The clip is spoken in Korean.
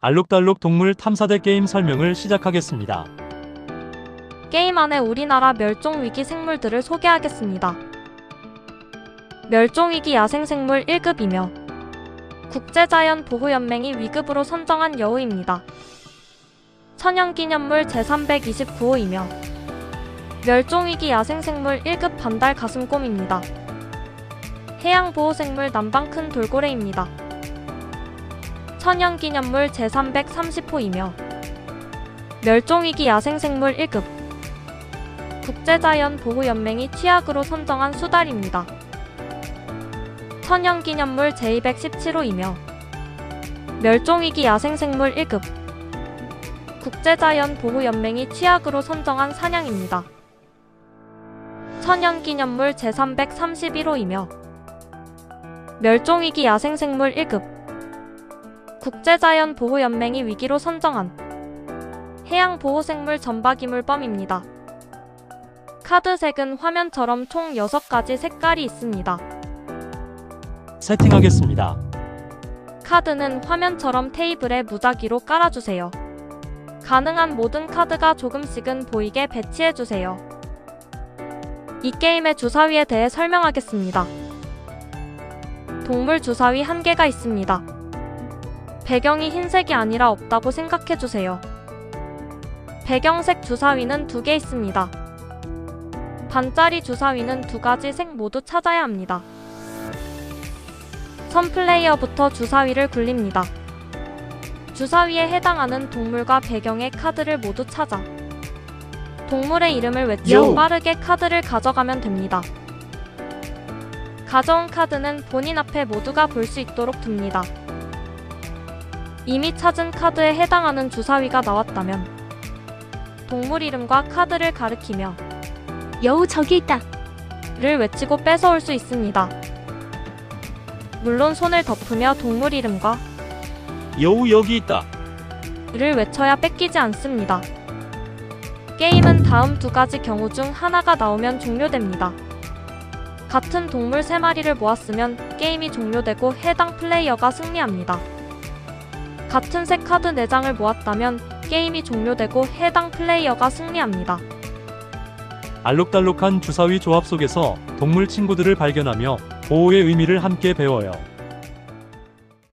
알록달록 동물 탐사대 게임 설명을 시작하겠습니다. 게임 안에 우리나라 멸종위기 생물들을 소개하겠습니다. 멸종위기 야생생물 1급이며 국제자연보호연맹이 위급으로 선정한 여우입니다. 천연기념물 제329호이며 멸종위기 야생생물 1급 반달 가슴곰입니다. 해양보호생물 남방 큰 돌고래입니다. 천연기념물 제330호이며 멸종위기 야생생물 1급 국제자연보호연맹이 취약으로 선정한 수달입니다. 천연기념물 제217호이며 멸종위기 야생생물 1급 국제자연보호연맹이 취약으로 선정한 사냥입니다. 천연기념물 제331호이며 멸종위기 야생생물 1급 국제자연보호연맹이 위기로 선정한 해양보호생물 전박이물범입니다. 카드색은 화면처럼 총 6가지 색깔이 있습니다. 세팅하겠습니다. 카드는 화면처럼 테이블에 무작위로 깔아주세요. 가능한 모든 카드가 조금씩은 보이게 배치해주세요. 이 게임의 주사위에 대해 설명하겠습니다. 동물 주사위 한 개가 있습니다. 배경이 흰색이 아니라 없다고 생각해주세요. 배경색 주사위는 두 개 있습니다. 반짜리 주사위는 두 가지 색 모두 찾아야 합니다. 선 플레이어부터 주사위를 굴립니다. 주사위에 해당하는 동물과 배경의 카드를 모두 찾아 동물의 이름을 외치고 요! 빠르게 카드를 가져가면 됩니다. 가져온 카드는 본인 앞에 모두가 볼 수 있도록 둡니다. 이미 찾은 카드에 해당하는 주사위가 나왔다면 동물 이름과 카드를 가리키며 여우 저기 있다. 를 외치고 뺏어올 수 있습니다. 물론 손을 덮으며 동물 이름과 여우 여기 있다. 를 외쳐야 뺏기지 않습니다. 게임은 다음 두 가지 경우 중 하나가 나오면 종료됩니다. 같은 동물 3마리를 모았으면 게임이 종료되고 해당 플레이어가 승리합니다. 같은 색 카드 4장을 모았다면 게임이 종료되고 해당 플레이어가 승리합니다. 알록달록한 주사위 조합 속에서 동물 친구들을 발견하며 보호의 의미를 함께 배워요.